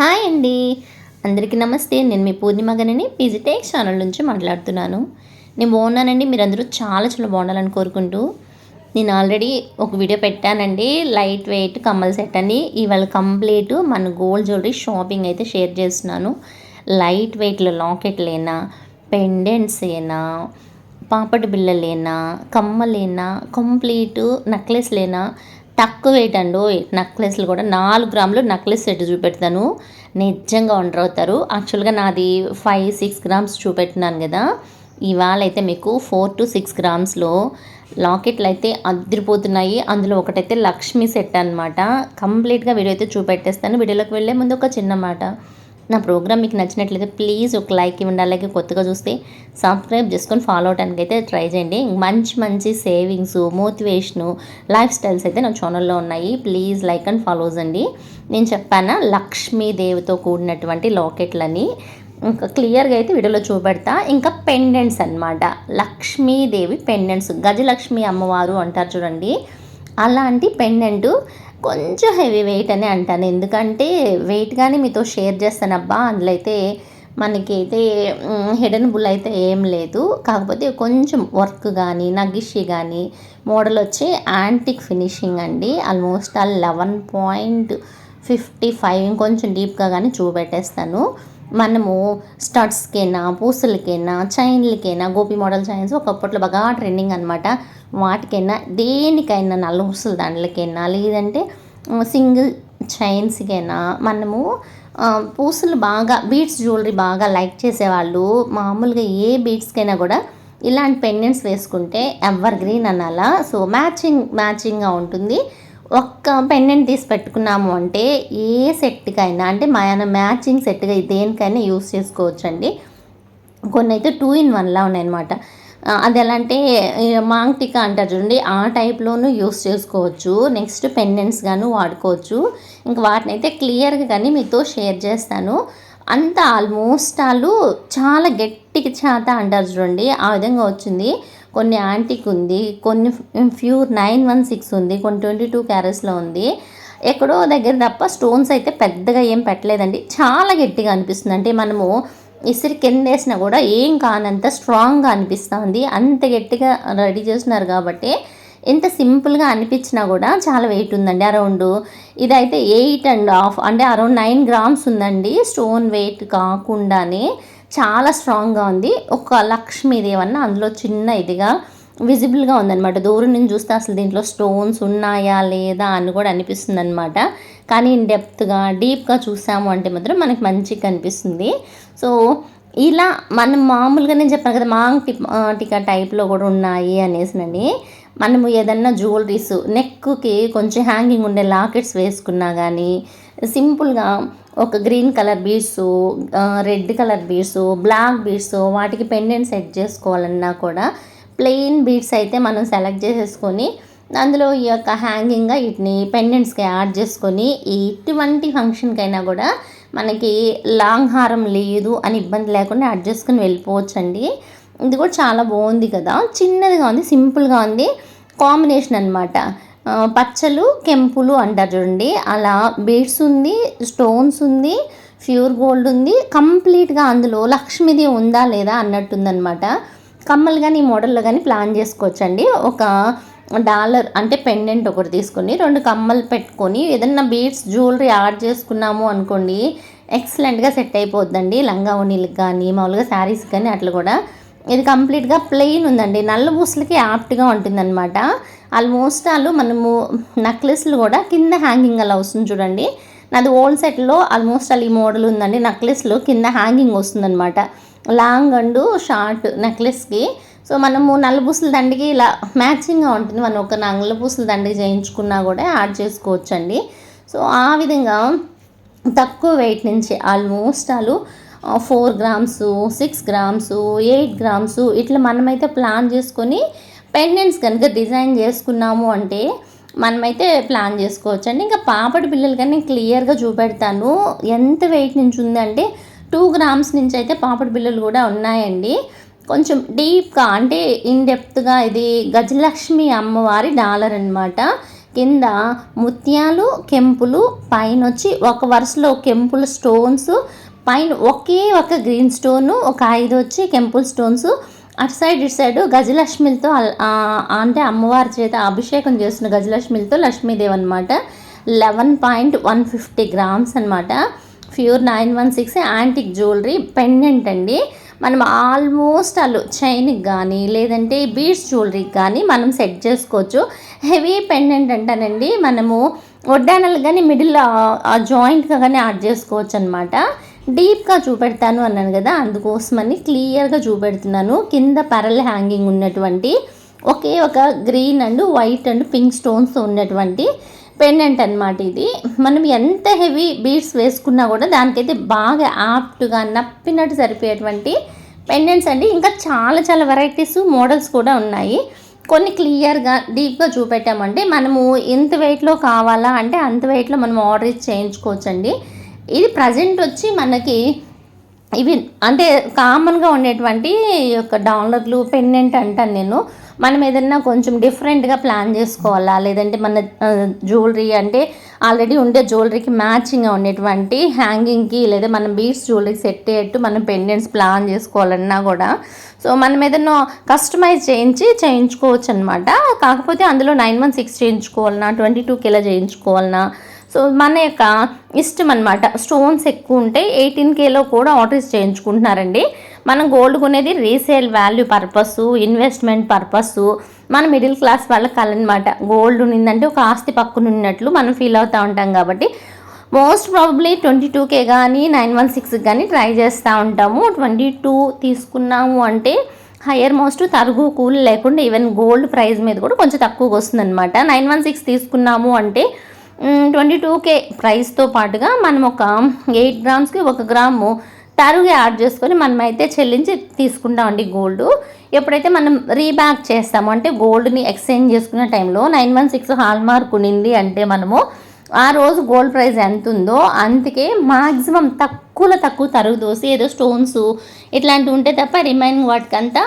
Hi అండి. అందరికీ నమస్తే. నేను మీ పూర్ణిమ గనిని పీజీటెక్ ఛానల్ నుంచి మాట్లాడుతున్నాను. నేను బాగున్నానండి. మీరందరూ చాలా చాలా బాగుండాలని కోరుకుంటూ. నేను ఆల్రెడీ ఒక వీడియో పెట్టానండి. లైట్ వెయిట్ కమ్మల్ సెట్ అని ఇవాళ కంప్లీట్ మన గోల్డ్ జ్యువెలరీ షాపింగ్ అయితే షేర్ చేస్తున్నాను. లైట్ వెయిట్లో లాకెట్లేనా పెండెంట్స్ ఏనా పాపటి బిళ్ళలేనా కమ్మలేనా కంప్లీట్ నెక్లెస్లేనా తక్కువ వెయిట్ అండి. నెక్లెస్లు కూడా నాలుగు గ్రాములు నెక్లెస్ సెట్ చూపెడతాను. నిజంగా వండర్ అవుతారు. యాక్చువల్గా నాది ఫైవ్ సిక్స్ గ్రామ్స్ చూపెట్టినాను కదా. ఇవాళ అయితే మీకు ఫోర్ టు సిక్స్ గ్రామ్స్లో లాకెట్లు అయితే అదిరిపోతున్నాయి. అందులో ఒకటైతే లక్ష్మీ సెట్ అనమాట కంప్లీట్గా వీడియో అయితే చూపెట్టేస్తాను. వీడియోలోకి వెళ్ళే ముందు ఒక చిన్న మాట. నా ప్రోగ్రామ్ మీకు నచ్చినట్లయితే ప్లీజ్ ఒక లైక్ ఇవ్వండి. అలాగే కొత్తగా చూస్తే సబ్స్క్రైబ్ చేసుకొని ఫాలో అవడానికి అయితే ట్రై చేయండి. మంచి మంచి సేవింగ్స్ మోటివేషను లైఫ్ స్టైల్స్ అయితే నా ఛానల్లో ఉన్నాయి. ప్లీజ్ లైక్ అండ్ ఫాలోస్ అండి. నేను చెప్పాను లక్ష్మీదేవితో కూడినటువంటి లాకెట్లని ఇంకా క్లియర్గా అయితే వీడియోలో చూపెడతా. ఇంకా పెండెంట్స్ అనమాట లక్ష్మీదేవి పెండెంట్స్ గజలక్ష్మి అమ్మవారు అంటారు చూడండి. అలాంటి పెండెంట్ కొంచెం హెవీ వెయిట్ అని అంటాను. ఎందుకంటే వెయిట్ కానీ మీతో షేర్ చేస్తాను అబ్బా అందులో అయితే మనకి అయితే బుల్ అయితే ఏం లేదు. కాకపోతే కొంచెం వర్క్ కానీ నగిషి కానీ మోడల్ వచ్చి యాంటిక్ ఫినిషింగ్ అండి. ఆల్మోస్ట్ ఆ లెవెన్ పాయింట్ ఫిఫ్టీ ఫైవ్ ఇంకొంచెం డీప్గా కానీ చూపెట్టేస్తాను. మనము స్టడ్స్కైనా పూసలకైనా చైన్లకైనా గోపి మోడల్ చైన్స్ ఒకప్పట్లో బాగా ట్రెండింగ్ అనమాట వాటికైనా దేనికైనా నల్ల పూసల దాంట్లకైనా లేదంటే సింగిల్ చైన్స్కైనా మనము పూసలు బాగా బీడ్స్ జ్యువెలరీ బాగా లైక్ చేసేవాళ్ళు. మామూలుగా ఏ బీడ్స్కైనా కూడా ఇలాంటి పెండెంట్స్ వేసుకుంటే ఎవర్ గ్రీన్ అనాలా. సో మ్యాచింగ్ మ్యాచింగ్గా ఉంటుంది. ఒక్క పెండెంట్ తీసి పెట్టుకున్నాము అంటే ఏ సెట్కైనా అంటే మన మ్యాచింగ్ సెట్గా దేనికైనా యూస్ చేసుకోవచ్చండి. కొన్ని అయితే టూ ఇన్ వన్లా ఉన్నాయన్నమాట. అది ఎలా అంటే మాంగ్టికా అంటారు చూడండి ఆ టైప్లోనూ యూస్ చేసుకోవచ్చు. నెక్స్ట్ పెండెంట్స్ గాను వాడుకోవచ్చు. ఇంకా వాటిని అయితే క్లియర్గా కానీ మీతో షేర్ చేస్తాను. అంత ఆల్మోస్ట్ వాళ్ళు చాలా గట్టికి చేత అంటారు చూడండి. ఆ విధంగా వచ్చింది. కొన్ని యాంటిక్ ఉంది. కొన్ని ప్యూర్ నైన్ వన్ సిక్స్ ఉంది. కొన్ని ట్వంటీ టూ క్యారెట్స్లో ఉంది. ఎక్కడో దగ్గర తప్ప స్టోన్స్ అయితే పెద్దగా ఏం పెట్టలేదండి. చాలా గట్టిగా అనిపిస్తుంది. అంటే మనము ఇసిరి కింద వేసినా కూడా ఏం కానంత స్ట్రాంగ్గా అనిపిస్తుంది. అంత గట్టిగా రెడీ చేస్తున్నారు కాబట్టి ఎంత సింపుల్గా అనిపించినా కూడా చాలా వెయిట్ ఉందండి. అరౌండ్ ఇదైతే ఎయిట్ అండ్ హాఫ్ అంటే అరౌండ్ నైన్ గ్రామ్స్ ఉందండి. స్టోన్ వెయిట్ కాకుండానే చాలా స్ట్రాంగ్గా ఉంది. ఒక లక్ష్మీదేవి అన్న అందులో చిన్న ఇదిగా విజిబుల్గా ఉందన్నమాట. దూరం నుంచి చూస్తే అసలు దీంట్లో స్టోన్స్ ఉన్నాయా లేదా అని కూడా అనిపిస్తుంది అనమాట కానీ ఇన్ డెప్త్గా డీప్గా చూసాము అంటే మాత్రం మనకి మంచిగా కనిపిస్తుంది. సో ఇలా మనం మామూలుగా నేను చెప్పాను కదా మాంగ్ టిప్ టికా టైప్లో కూడా ఉన్నాయి అనేసినని మనము ఏదన్నా జ్యువెలరీస్ నెక్కి కొంచెం హ్యాంగింగ్ ఉండే లాకెట్స్ వేసుకున్నా కానీ సింపుల్గా ఒక green colour beads red colour beads black beads వాటికి పెండెంట్ సెట్ చేసుకోవాలన్నా కూడా ప్లెయిన్ బీడ్స్ అయితే మనం సెలెక్ట్ చేసేసుకొని అందులో ఈ యొక్క హ్యాంగింగ్గా వీటిని పెండెంట్స్కి యాడ్ చేసుకొని ఎటువంటి ఫంక్షన్కైనా కూడా మనకి లాంగ్ హారం లేదు అని ఇబ్బంది లేకుండా యాడ్ చేసుకుని వెళ్ళిపోవచ్చండి. ఇది కూడా చాలా బాగుంది కదా. చిన్నదిగా ఉంది సింపుల్గా ఉంది. కాంబినేషన్ అనమాట పచ్చలు కెంపులు అంటారు చూడండి. అలా బీడ్స్ ఉంది స్టోన్స్ ఉంది ప్యూర్ గోల్డ్ ఉంది. కంప్లీట్గా అందులో లక్ష్మీది ఉందా లేదా అన్నట్టుందనమాట కమ్మలు కానీ మోడల్లో కానీ ప్లాన్ చేసుకోవచ్చండి. ఒక డాలర్ అంటే పెండెంట్ ఒకటి తీసుకొని రెండు కమ్మలు పెట్టుకొని ఏదన్నా బీడ్స్ జ్యువెలరీ యాడ్ చేసుకున్నాము అనుకోండి ఎక్సలెంట్గా సెట్ అయిపోద్దండి. లంగా ఓణీలకు కానీ మామూలుగా శారీస్ కానీ అట్లా కూడా. ఇది కంప్లీట్గా ప్లెయిన్ ఉందండి. నల్ల పూసలకి యాప్ట్గా ఉంటుందన్నమాట. ఆల్మోస్ట్ వాళ్ళు మనము నెక్లెస్లు కూడా కింద హ్యాంగింగ్ అలా వస్తుంది చూడండి. నాది ఓల్డ్ సెట్లో ఆల్మోస్ట్ అలా ఈ మోడల్ ఉందండి. నెక్లెస్లు కింద హ్యాంగింగ్ వస్తుందన్నమాట. లాంగ్ అండ్ షార్ట్ నెక్లెస్కి. సో మనము నల్లపూసల దండికి ఇలా మ్యాచింగ్గా ఉంటుంది. మనం ఒక నల్లపూసల దండి చేయించుకున్నా కూడా యాడ్ చేసుకోవచ్చండి. సో ఆ విధంగా తక్కువ వెయిట్ నుంచి ఆల్మోస్ట్ వాళ్ళు four grams six grams eight grams ఇట్లా మనమైతే ప్లాన్ చేసుకొని పెండెంట్స్ కనుక డిజైన్ చేసుకున్నాము అంటే మనమైతే ప్లాన్ చేసుకోవచ్చు అండి ఇంకా పాపడి పిల్లలు కానీ క్లియర్గా చూపెడతాను. ఎంత వెయిట్ నుంచి ఉందంటే టూ గ్రామ్స్ నుంచి అయితే పాపడి పిల్లలు కూడా ఉన్నాయండి. కొంచెం డీప్గా అంటే ఇన్ డెప్త్గా ఇది గజలక్ష్మి అమ్మవారి డాలర్ అనమాట కింద ముత్యాలు కెంపులు పైన వచ్చి ఒక వరుసలో కెంపుల స్టోన్స్ పైన ఒకే ఒక గ్రీన్ స్టోను ఒక ఐదు వచ్చి కెంపుల్ స్టోన్స్. అటు సైడ్ ఇటు సైడ్ గజలక్ష్మిలతో అంటే అమ్మవారి చేత అభిషేకం చేస్తున్న గజలక్ష్మిలతో లక్ష్మీదేవి అనమాట eleven point one fifty grams అనమాట pure nine one six antique jewellery pendant అండి. మనం ఆల్మోస్ట్ అల్లు చైన్కి కానీ లేదంటే బీడ్స్ జ్యువెలరీకి కానీ మనం సెట్ చేసుకోవచ్చు. హెవీ పెండెంట్ అంటానండి మనము ఒడ్డానల్ కానీ మిడిల్ జాయింట్గా కానీ యాడ్ చేసుకోవచ్చు అనమాట డీప్గా చూపెడతాను అన్నాను కదా అందుకోసమని క్లియర్గా చూపెడుతున్నాను. కింద పెరల్ హ్యాంగింగ్ ఉన్నటువంటి ఒకే ఒక green and white and pink stones ఉన్నటువంటి పెండెంట్ అనమాట ఇది. మనం ఎంత హెవీ బీడ్స్ వేసుకున్నా కూడా దానికైతే బాగా యాప్ట్గా నప్పినట్టు సరిపోయేటువంటి పెండెంట్స్ అండి. ఇంకా చాలా చాలా వెరైటీస్ మోడల్స్ కూడా ఉన్నాయి. కొన్ని క్లియర్గా డీప్గా చూపెట్టామంటే మనము ఎంత వెయిట్లో కావాలా అంటే అంత వెయిట్లో మనం ఆర్డర్ చేయించుకోవచ్చండి. ఇది ప్రజెంట్ వచ్చి మనకి ఇవి అంటే కామన్గా ఉండేటువంటి యొక్క డౌన్లర్లు పెండెంట్ అంటాను నేను. మనం ఏదన్నా కొంచెం డిఫరెంట్గా ప్లాన్ చేసుకోవాలా? లేదంటే మన జ్యువెలరీ అంటే ఆల్రెడీ ఉండే జ్యువెలరీకి మ్యాచింగ్గా ఉండేటువంటి హ్యాంగింగ్కి లేదా మనం బీడ్స్ జ్యువెలరీకి సెట్ అయ్యేట్టు మనం పెండెంట్స్ ప్లాన్ చేసుకోవాలన్నా కూడా. సో మనం ఏదన్నా కస్టమైజ్ చేయించి చేయించుకోవచ్చు అనమాట కాకపోతే అందులో నైన్ వన్ సిక్స్ చేయించుకోవాలన్నా ట్వంటీ టూ కిలో చేయించుకోవాలన్నా సో మన యొక్క ఇష్టం అనమాట స్టోన్స్ ఎక్కువ ఉంటే ఎయిటీన్ కేలో కూడా ఆర్డర్స్ చేయించుకుంటున్నారండి. మనం గోల్డ్ కొనేది resale value purpose investment purpose మన మిడిల్ క్లాస్ వాళ్ళకి కలనమాట గోల్డ్ ఉన్నిందంటే ఒక ఆస్తి పక్కన ఉన్నట్లు మనం ఫీల్ అవుతూ ఉంటాం కాబట్టి మోస్ట్ ప్రాబబ్లీ ట్వంటీ టూకే కానీ నైన్ వన్ సిక్స్ కానీ ట్రై చేస్తూ ఉంటాము. ట్వంటీ టూ తీసుకున్నాము అంటే హయ్యర్ మోస్ట్ తరుగు కూల్ లేకుండా ఈవెన్ గోల్డ్ ప్రైస్ మీద కూడా కొంచెం తక్కువగా వస్తుంది అనమాట నైన్ వన్ సిక్స్ తీసుకున్నాము అంటే ట్వంటీ టూ కే ప్రైస్తో పాటుగా మనం ఒక ఎయిట్ గ్రామ్స్కి ఒక గ్రాము తరుగు యాడ్ చేసుకొని మనమైతే చెల్లించి తీసుకుంటామండి గోల్డ్ ఎప్పుడైతే మనం రీబ్యాక్ చేస్తామో అంటే గోల్డ్ని ఎక్స్చేంజ్ చేసుకునే టైంలో nine one six hallmark ఉన్నింది అంటే మనము ఆ రోజు గోల్డ్ ప్రైస్ ఎంత ఉందో అందుకే మాక్సిమం తక్కువలో తక్కువ తరుగు దోసి ఏదో స్టోన్స్ ఇట్లాంటివి ఉంటే తప్ప రిమైనింగ్ వాటికంతా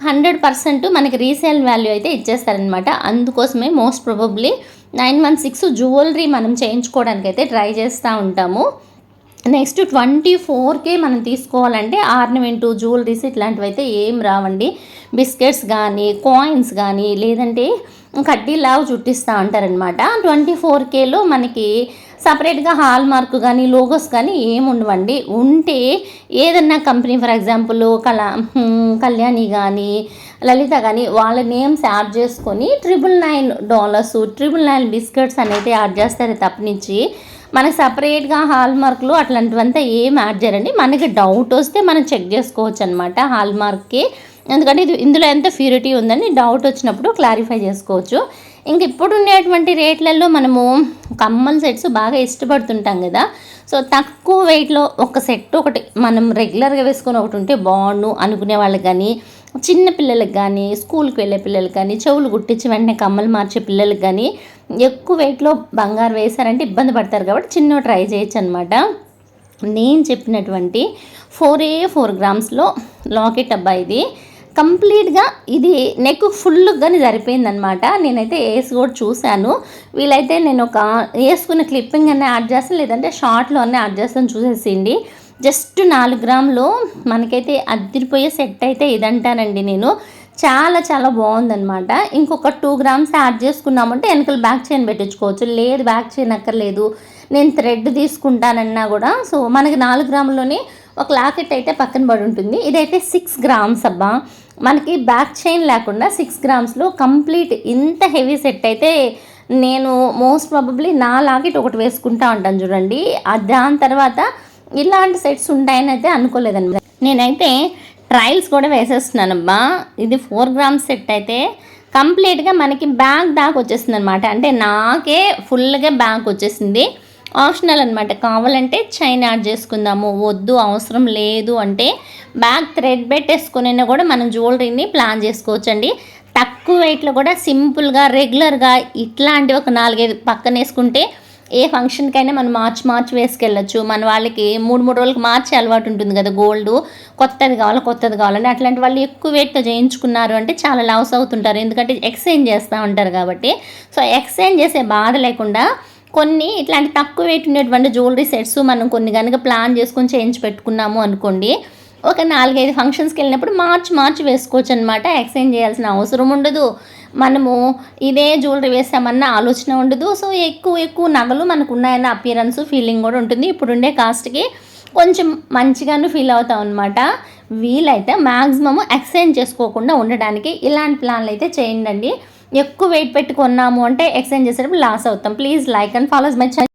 హండ్రెడ్ పర్సెంట్ మనకి రీసేల్ వాల్యూ అయితే ఇచ్చేస్తారనమాట అందుకోసమే most probably nine one six jewellery మనం చేయించుకోవడానికి అయితే ట్రై చేస్తూ ఉంటాము. నెక్స్ట్ ట్వంటీ ఫోర్కే మనం తీసుకోవాలంటే ఆర్నమెంటు జ్యువెలరీస్ ఇట్లాంటివి అయితే ఏం రావండి. బిస్కెట్స్ కానీ కాయిన్స్ కానీ లేదంటే కడ్డీలాగా చుట్టిస్తూ ఉంటారనమాట ట్వంటీ ఫోర్ కేలో మనకి సపరేట్గా హాల్ మార్క్ కానీ లోగోస్ కానీ ఏమి ఉండవండి. ఉంటే ఏదన్నా కంపెనీ ఫర్ ఎగ్జాంపుల్ కళ కళ్యాణి కానీ లలిత కానీ వాళ్ళ నేమ్స్ యాడ్ చేసుకొని triple nine dollars triple nine biscuits అనేది యాడ్ చేస్తారు తప్పనించి మనకి సపరేట్గా హాల్ మార్క్లు అట్లాంటివంతా ఏం యాడ్ చేయరండి. మనకి డౌట్ వస్తే మనం చెక్ చేసుకోవచ్చు అనమాట హాల్ మార్క్కి ఎందుకంటే ఇది ఇందులో ఎంత ప్యూరిటీ ఉందని డౌట్ వచ్చినప్పుడు క్లారిఫై చేసుకోవచ్చు. ఇంక ఇప్పుడు ఉండేటువంటి రేట్లలో మనము కమ్మల్ సెట్స్ బాగా ఇష్టపడుతుంటాం కదా. సో తక్కువ వెయిట్లో ఒక సెట్ ఒకటి మనం రెగ్యులర్గా వేసుకొని ఒకటి ఉంటే బాగుండు అనుకునే వాళ్ళకి కానీ చిన్న పిల్లలకి కానీ స్కూల్కి వెళ్ళే పిల్లలకు కానీ చెవులు గుట్టించి వెంటనే కమ్మలు మార్చే పిల్లలకు కానీ ఎక్కువ వెయిట్లో బంగారు వేశారంటే ఇబ్బంది పడతారు కాబట్టి చిన్న ట్రై చేయొచ్చు అనమాట నేను చెప్పినటువంటి ఫోర్ ఏ ఫోర్ గ్రామ్స్లో లాకెట్ అబ్బా ఇది. కంప్లీట్గా ఇది నెక్ ఫుల్గానే సరిపోయిందనమాట నేనైతే వేసి కూడా చూశాను. వీలైతే నేను ఒక వేసుకున్న క్లిప్పింగ్ అనే యాడ్ చేస్తాను లేదంటే షార్ట్లో అన్నీ యాడ్ చేస్తాను చూసేసిండి జస్ట్ నాలుగు గ్రాములు మనకైతే అద్దరిపోయే సెట్ అయితే ఇదంటానండి నేను. చాలా చాలా బాగుందనమాట ఇంకొక టూ గ్రామ్స్ యాడ్ చేసుకున్నామంటే వెనకల బ్యాక్ చైన్ పెట్టించుకోవచ్చు. లేదు బ్యాక్ చైన్ అక్కర్లేదు. నేను థ్రెడ్ తీసుకుంటానన్నా కూడా. సో మనకి నాలుగు గ్రాముల్లోనే ఒక లాకెట్ అయితే పక్కన పడి ఉంటుంది. ఇదైతే సిక్స్ గ్రామ్స్ అబ్బా. మనకి బ్యాక్ చైన్ లేకుండా సిక్స్ గ్రామ్స్లో కంప్లీట్ ఇంత హెవీ సెట్ అయితే నేను మోస్ట్ ప్రాబబ్లీ నా లాకెట్ ఒకటి వేసుకుంటా ఉంటాను చూడండి. దాని తర్వాత ఇలాంటి సెట్స్ ఉంటాయని అయితే అనుకోలేదండి. నేనైతే ట్రయల్స్ కూడా వేసేస్తున్నానమ్మా. ఇది ఫోర్ గ్రామ్స్ సెట్ అయితే కంప్లీట్గా మనకి బ్యాగ్ దాకా వచ్చేసింది అనమాట అంటే నాకే ఫుల్గా బ్యాగ్ వచ్చేసింది. ఆప్షనల్ అనమాట కావాలంటే చైన్ యాడ్ చేసుకుందాము. వద్దు అవసరం లేదు అంటే బ్యాగ్ థ్రెడ్ పెట్టేసుకునైనా కూడా మనం జ్యువెలరీని ప్లాన్ చేసుకోవచ్చండి. తక్కువ వెయిట్లో కూడా సింపుల్గా రెగ్యులర్గా ఇట్లాంటి ఒక నాలుగైదు పక్కన వేసుకుంటే ఏ ఫంక్షన్కైనా మనం మార్చి మార్చి వేసుకెళ్ళచ్చు. మన వాళ్ళకి మూడు మూడు రోజులకు మార్చి అలవాటు ఉంటుంది కదా. గోల్డ్ కొత్తది కావాలి కొత్తది కావాలని అట్లాంటి వాళ్ళు ఎక్కువ వెయిట్తో చేయించుకున్నారు అంటే చాలా లాస్ అవుతుంటారు. ఎందుకంటే ఎక్స్చేంజ్ చేస్తూ ఉంటారు కాబట్టి. సో ఎక్స్చేంజ్ చేసే బాధ లేకుండా కొన్ని ఇట్లాంటి తక్కువ వెయిట్ ఉండేటువంటి జ్యువెలరీ సెట్స్ మనం కొన్ని కనుక ప్లాన్ చేసుకొని చేయించి పెట్టుకున్నాము అనుకోండి ఒక నాలుగైదు ఫంక్షన్స్కి వెళ్ళినప్పుడు మార్చి మార్చి వేసుకోవచ్చు అనమాట ఎక్స్చేంజ్ చేయాల్సిన అవసరం ఉండదు. మనము ఇదే జ్యువెలరీ వేసామన్న ఆలోచన ఉండదు. సో ఎక్కువ ఎక్కువ నగలు మనకు ఉన్నాయన్న అపియరెన్స్ ఫీలింగ్ కూడా ఉంటుంది. ఇప్పుడు ఉండే కాస్ట్కి కొంచెం మంచిగాను ఫీల్ అవుతాం అనమాట వీలైతే మ్యాక్సిమమ్ ఎక్స్చేంజ్ చేసుకోకుండా ఉండడానికి ఇలాంటి ప్లాన్లు అయితే చేయండి ఎక్కువ వెయిట్ పెట్టుకున్నాము అంటే ఎక్స్చేంజ్ చేసేటప్పుడు లాస్ అవుతాం. Please like and follows my channel